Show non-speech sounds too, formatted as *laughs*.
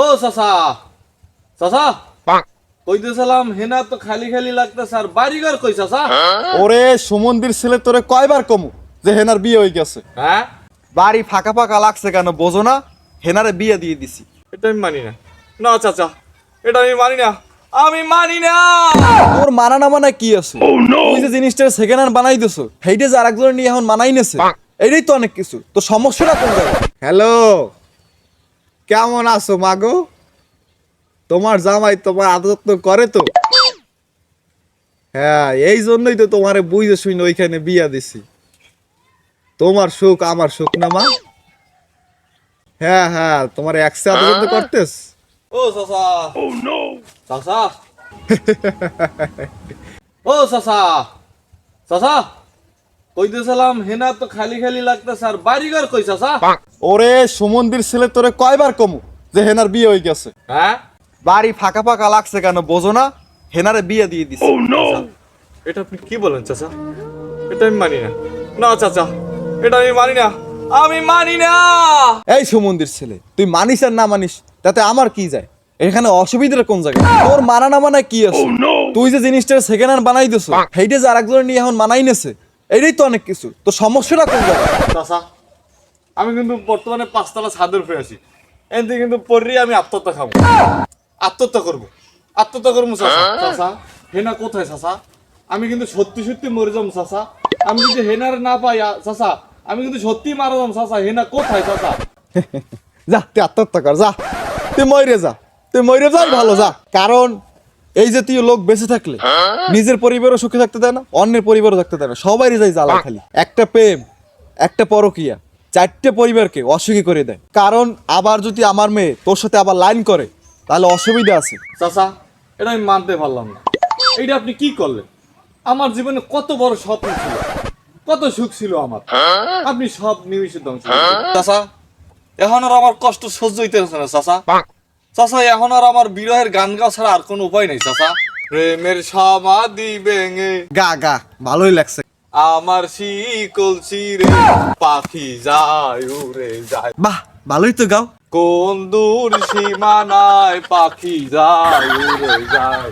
ও চাচা। চাচা? কইতেছিলাম হেনা তো খালি খালি লাগতেছে আর বাড়িঘর কই চাচা? ওরে সুমন্দির ছেলে তোরে কয়বার কমু যে হেনার বিয়ে হয়ে গেছে? হ্যাঁ? বাড়ি ফাঁকা ফাঁকা লাগছে কেন বোঝো না? হেনারে বিয়ে দিয়ে দিছি। এটা আমি মানি না। না চাচা এটা আমি মানি না। আমি মানি না! তোর মানা না মানা কি আছে? তুই যে জিনিসটা সেকেন্ড হ্যান্ড বানাই দিছো সেইটা যে আরেকজনের নিয়ে এখন মানাই নেছে এটাই তো অনেক কিছু। তো সমস্যাটা কোন জায়গায়? হ্যালো কেমন আছো মাগো তোমার জামাই তোমার আদত করে তো? হ্যাঁ এই জন্যই তো তোমারে বুঝে শুনে ওইখানে বিয়া দিছি। তোমার সুখ আমার সুখ না মা? হ্যাঁ হ্যাঁ তোমার একসাথে আদত করতেস ও চাচা। ও নো চাচা। ও চাচা। চাচা কইতেছিলাম হেনা তো খালি খালি লাগতেছে আর বাড়িঘর কই চাচা ওরে সুমন্দির ছেলে তোরে কয়বার কমু যে হেনার বিয়ে হয়ে গেছে? হ্যাঁ? বাড়ি ফাঁকা ফাঁকা লাগছে কেন বোঝো না? হেনারে বিয়ে দিয়ে দিছি। এটা আপনি কি বলেন চাচা? এটা আমি মানি না। না চাচা এটা আমি মানি না। আমি মানি না! এই সুমন্দির ছেলে তুই মানিস আর না মানিস তাতে আমার কি যায়? এখানে অসুবিধার কোন জায়গায়? তোর মানা না মানা কি আছে? তুই যে জিনিসটা সেকেন্ড হ্যান্ড বানাই দিছো সেইটা যে আরেকজনের নিয়ে এখন মানাই নেছে এটাই তো অনেক কিছু। তো সমস্যাটা কোন জায়গায়? আমি কিন্তু বর্তমানে পাঁচতলা ছাদের উপরে আছি। এনতে কিন্তু পড়ি আমি আত্মহত্যা খাব। আত্মহত্যা করব। আত্মহত্যা করব চাচা। হেনা কোথায় চাচা? আমি কিন্তু সত্যি সত্যি মরে যাব চাচা। আমি যদি হেনার না পাই চাচা আমি কিন্তু সত্যি মারা যাব চাচা। হেনা কোথায় চাচা? *laughs* যা তুই আত্মহত্যা কর যা। তুই মরে যা। তুই মরে যাই ভালো যা। কারণ এই জাতীয় লোক বেঁচে থাকলে নিজের পরিবারও সুখে থাকতে দেয় না অন্যের পরিবারও থাকতে দেয় না। সবারই যাই জ্বালা খালি। একটা প্রেম একটা পরকিয়া চারটে পরিবারকে অসুখী করে দেয়। কারণ আবার যদি আমার মেয়ে তোর সাথে আবার লাইন করে তাহলে অসুবিধা আছে। চাচা এটা আমি মানতে পারলাম না। এইটা আপনি কি করলেন? আমার জীবনে কত বড় স্বপ্ন ছিল কত সুখ ছিল আমার। আপনি সব নিমিষে ধ্বংস চাচা এখন আর আমার কষ্ট সহ্য হইতে না চাচা। চাচা এখন আর আমার বিরহের গান গাওয়া ছাড়া আর কোনো উপায় নেই চাচা। প্রেমের সমাধি ভেঙে গা গা ভালোই লাগছে। আমার শিকল চিরে পাখি যায় উড়ে যায়। বাহ ভালোই তো গাও। কোন দূর সীমানায় পাখি যায় উড়ে যায়।